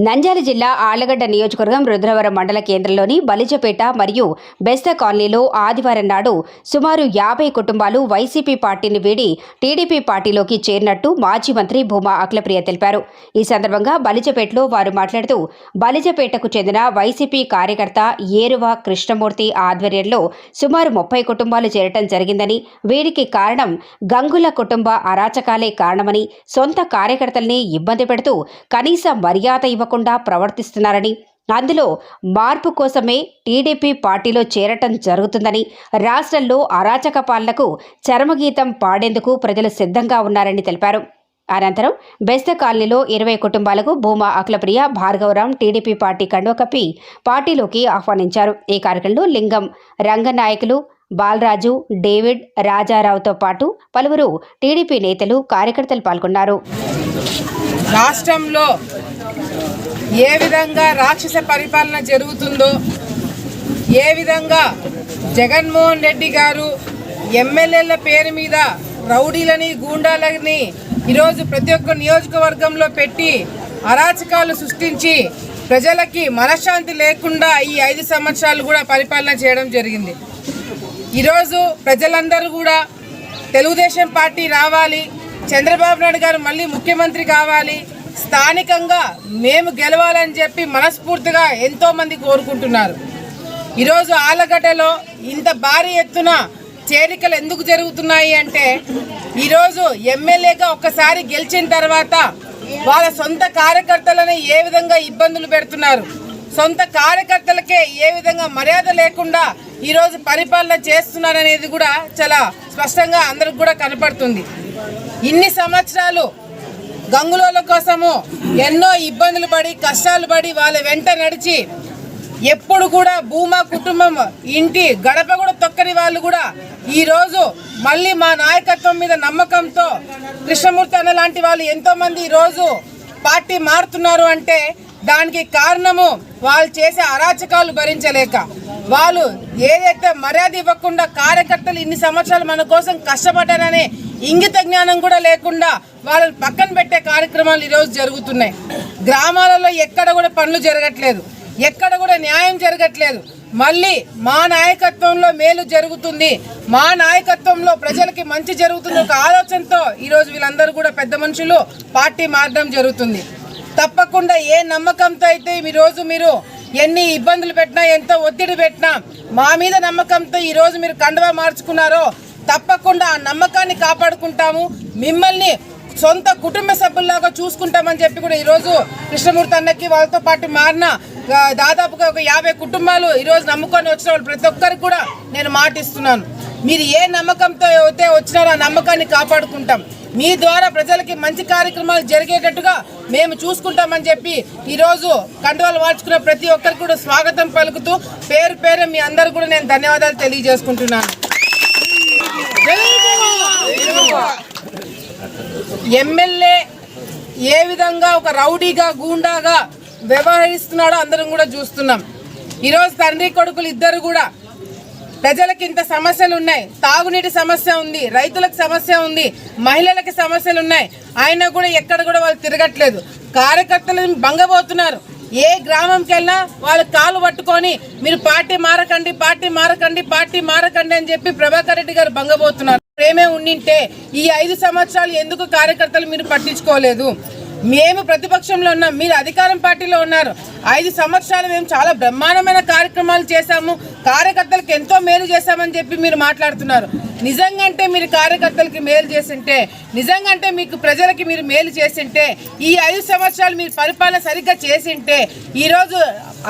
నంద్యాల జిల్లా ఆళ్ళగడ్డ నియోజకవర్గం రుద్రవరం మండల కేంద్రంలోని బలిజపేట మరియు బెస్త కాలనీలో ఆదివారం నాడు సుమారు యాభై కుటుంబాలు వైసీపీ పార్టీని వీడి టీడీపీ పార్టీలోకి చేరినట్టు మాజీ మంత్రి భూమా అఖిలప్రియ తెలిపారు. ఈ సందర్భంగా బలిజపేటలో వారు మాట్లాడుతూ బలిజపేటకు చెందిన వైసీపీ కార్యకర్త ఏరువ కృష్ణమూర్తి ఆధ్వర్యంలో సుమారు ముప్పై కుటుంబాలు చేరటం జరిగిందని వీరికి కారణం గంగుల కుటుంబ అరాచకాలే కారణమని సొంత కార్యకర్తల్ని ఇబ్బంది పెడుతూ కనీస మర్యాద తప్పకుండా ప్రవర్తిస్తున్నారని అందులో మార్పు కోసమే టీడీపీ పార్టీలో చేరటం జరుగుతుందని రాష్ట్రంలో అరాచక పాలనకు చరమగీతం పాడేందుకు ప్రజలు సిద్ధంగా ఉన్నారని తెలిపారు. అనంతరం బెస్త కాలనీలో ఇరవై కుటుంబాలకు భూమా అఖిలప్రియ భార్గవరాం టీడీపీ పార్టీ కండువ కప్పి పార్టీలోకి ఆహ్వానించారు. ఈ కార్యక్రమంలో లింగం రంగనాయకులు బాలరాజు డేవిడ్ రాజారావుతో పాటు పలువురు టీడీపీ నేతలు కార్యకర్తలు పాల్గొన్నారు. రాష్ట్రంలో ఏ విధంగా రాక్షస పరిపాలన జరుగుతుందో ఏ విధంగా జగన్మోహన్ రెడ్డి గారు ఎమ్మెల్యేల పేరు మీద రౌడీలని గూండాలని ఈరోజు ప్రతి ఒక్క నియోజకవర్గంలో పెట్టి అరాచకాలు సృష్టించి ప్రజలకి మనశ్శాంతి లేకుండా ఈ ఐదు సంవత్సరాలు కూడా పరిపాలన చేయడం జరిగింది. ఈరోజు ప్రజలందరూ కూడా తెలుగుదేశం పార్టీ రావాలి చంద్రబాబు నాయుడు గారు మళ్ళీ ముఖ్యమంత్రి కావాలి స్థానికంగా మేము గెలవాలని చెప్పి మనస్ఫూర్తిగా ఎంతో మంది కోరుకుంటున్నారు. ఈరోజు ఆలగడ్డలో ఇంత భారీ ఎత్తున చేరికలు ఎందుకు జరుగుతున్నాయి అంటే ఈరోజు ఎమ్మెల్యేగా ఒక్కసారి గెలిచిన తర్వాత వాళ్ళ సొంత కార్యకర్తలను ఏ విధంగా ఇబ్బందులు పెడుతున్నారు సొంత కార్యకర్తలకే ఏ విధంగా మర్యాద లేకుండా ఈరోజు పరిపాలన చేస్తున్నారనేది కూడా చాలా స్పష్టంగా అందరికి కూడా కనపడుతుంది. ఇన్ని సంవత్సరాలు గంగులోల కోసము ఎన్నో ఇబ్బందులు పడి కష్టాలు పడి వాళ్ళ వెంట నడిచి ఎప్పుడు కూడా భూమా కుటుంబం ఇంటి గడప కూడా తొక్కని వాళ్ళు కూడా ఈ రోజు మళ్ళీ మా నాయకత్వం మీద నమ్మకంతో కృష్ణమూర్తి అన్న లాంటి వాళ్ళు ఎంతోమంది ఈరోజు ఈ రోజు పార్టీ మారుతున్నారు అంటే దానికి కారణము వాళ్ళు చేసే అరాచకాలు భరించలేక వాళ్ళు ఏదైతే మర్యాద ఇవ్వకుండా కార్యకర్తలు ఇన్ని సంవత్సరాలు మన కోసం కష్టపడ్డారనే ఇంగిత జ్ఞానం కూడా లేకుండా వాళ్ళని పక్కన పెట్టే కార్యక్రమాలు ఈరోజు జరుగుతున్నాయి. గ్రామాలలో ఎక్కడ కూడా పనులు జరగట్లేదు. ఎక్కడ కూడా న్యాయం జరగట్లేదు. మళ్ళీ మా నాయకత్వంలో మేలు జరుగుతుంది. మా నాయకత్వంలో ప్రజలకి మంచి జరుగుతుంది ఒక ఆలోచనతో ఈరోజు వీళ్ళందరూ కూడా పెద్ద మనుషులు పార్టీ మారడం జరుగుతుంది. తప్పకుండా ఏ నమ్మకంతో అయితే ఈ రోజు మీరు ఎన్ని ఇబ్బందులు పెట్టినా ఎంత ఒత్తిడి పెట్టినా మా మీద నమ్మకంతో ఈరోజు మీరు కండువా మార్చుకున్నారో తప్పకుండా ఆ నమ్మకాన్ని కాపాడుకుంటాము. మిమ్మల్ని సొంత కుటుంబ సభ్యుల్లాగా చూసుకుంటామని చెప్పి కూడా ఈరోజు కృష్ణమూర్తి అన్నకి వాళ్ళతో పాటు మారిన దాదాపుగా ఒక యాభై కుటుంబాలు ఈరోజు నమ్ముకొని వచ్చిన వాళ్ళు ప్రతి ఒక్కరికి కూడా నేను మాటిస్తున్నాను. మీరు ఏ నమ్మకంతో అయితే వచ్చినారో ఆ నమ్మకాన్ని కాపాడుకుంటాం. మీ ద్వారా ప్రజలకి మంచి కార్యక్రమాలు జరిగేటట్టుగా మేము చూసుకుంటామని చెప్పి ఈరోజు కండువాలు మార్చుకున్న ప్రతి ఒక్కరికి కూడా స్వాగతం పలుకుతూ పేరు పేరు మీ అందరు కూడా నేను ధన్యవాదాలు తెలియజేసుకుంటున్నాను. ఎమ్మెల్యే ఏ విధంగా ఒక రౌడీగా గూండాగా వ్యవహరిస్తున్నాడో అందరం కూడా చూస్తున్నాం. ఈరోజు తండ్రి కొడుకులు ఇద్దరు కూడా ప్రజలకు ఇంత సమస్యలు ఉన్నాయి. తాగునీటి సమస్య ఉంది రైతులకు సమస్య ఉంది మహిళలకు సమస్యలు ఉన్నాయి. ఆయన కూడా ఎక్కడ కూడా వాళ్ళు తిరగట్లేదు. కార్యకర్తలను భంగపోతున్నారు ఏ గ్రామంకి వెళ్ళినా వాళ్ళు కాలు పట్టుకొని మీరు పార్టీ మారకండి పార్టీ మారకండి పార్టీ మారకండి అని చెప్పి ప్రభాకర్ రెడ్డి గారు భంగపోతున్నారు ప్రేమే ఉండింటే ఈ ఐదు సంవత్సరాలు ఎందుకు కార్యకర్తలు మీరు పట్టించుకోలేదు? మేము ప్రతిపక్షంలో ఉన్నాం. మీరు అధికారం పార్టీలో ఉన్నారు. ఐదు సంవత్సరాలు మేము చాలా బ్రహ్మాండమైన కార్యక్రమాలు చేశాము. కార్యకర్తలకు ఎంతో మేలు చేశామని చెప్పి మీరు మాట్లాడుతున్నారు. నిజంగా అంటే మీరు కార్యకర్తలకి మేలు చేసింటే నిజంగా అంటే మీకు ప్రజలకి మీరు మేలు చేసింటే ఈ ఐదు సంవత్సరాలు మీరు పరిపాలన సరిగ్గా చేసింటే ఈరోజు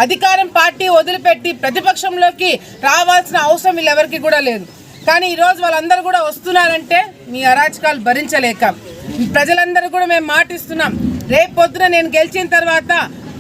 అధికారం పార్టీ వదిలిపెట్టి ప్రతిపక్షంలోకి రావాల్సిన అవసరం వీళ్ళెవరికి కూడా లేదు. కానీ ఈరోజు వాళ్ళందరూ కూడా వస్తున్నారంటే మీ అరాచకాలు భరించలేక ప్రజలందరూ కూడా మేము మాటిస్తున్నాం. రేపు పొద్దున నేను గెలిచిన తర్వాత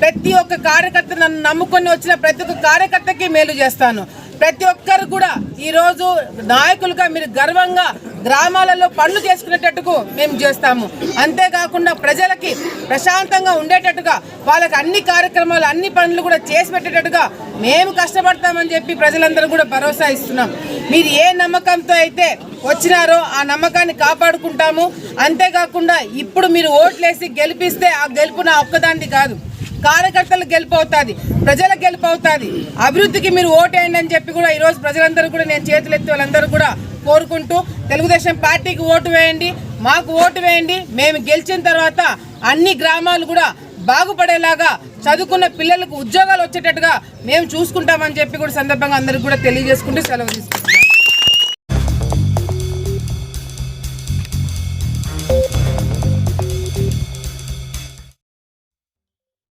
ప్రతి ఒక్క కార్యకర్త నన్ను నమ్ముకొని వచ్చిన ప్రతి ఒక్క కార్యకర్తకి మేలు చేస్తాను. ప్రతి ఒక్కరు కూడా ఈరోజు నాయకులుగా మీరు గర్వంగా గ్రామాలలో పనులు చేసుకునేటట్టుకు మేము చేస్తాము. అంతేకాకుండా ప్రజలకి ప్రశాంతంగా ఉండేటట్టుగా వాళ్ళకి అన్ని కార్యక్రమాలు అన్ని పనులు కూడా చేసి పెట్టేటట్టుగా మేము కష్టపడతామని చెప్పి ప్రజలందరూ కూడా భరోసా ఇస్తున్నాం. మీరు ఏ నమ్మకంతో అయితే వచ్చినారో ఆ నమ్మకాన్ని కాపాడుకుంటాము. అంతేకాకుండా ఇప్పుడు మీరు ఓట్లేసి గెలిపిస్తే ఆ గెలుపు నా ఒక్కదాన్ని కాదు. కార్యకర్తలు గెలుపు అవుతుంది ప్రజల గెలుపు అవుతుంది. అభివృద్ధికి మీరు ఓటేయండి అని చెప్పి కూడా ఈరోజు ప్రజలందరూ కూడా నేను చేతులెత్తి వాళ్ళందరూ కూడా కోరుకుంటూ తెలుగుదేశం పార్టీకి ఓటు వేయండి మాకు ఓటు వేయండి. మేము గెలిచిన తర్వాత అన్ని గ్రామాలు కూడా బాగుపడేలాగా చదువుకున్న పిల్లలకు ఉద్యోగాలు వచ్చేటట్టుగా మేము చూసుకుంటామని చెప్పి కూడా సందర్భంగా అందరికి కూడా తెలియజేసుకుంటూ సెలవు తీసుకుంటాం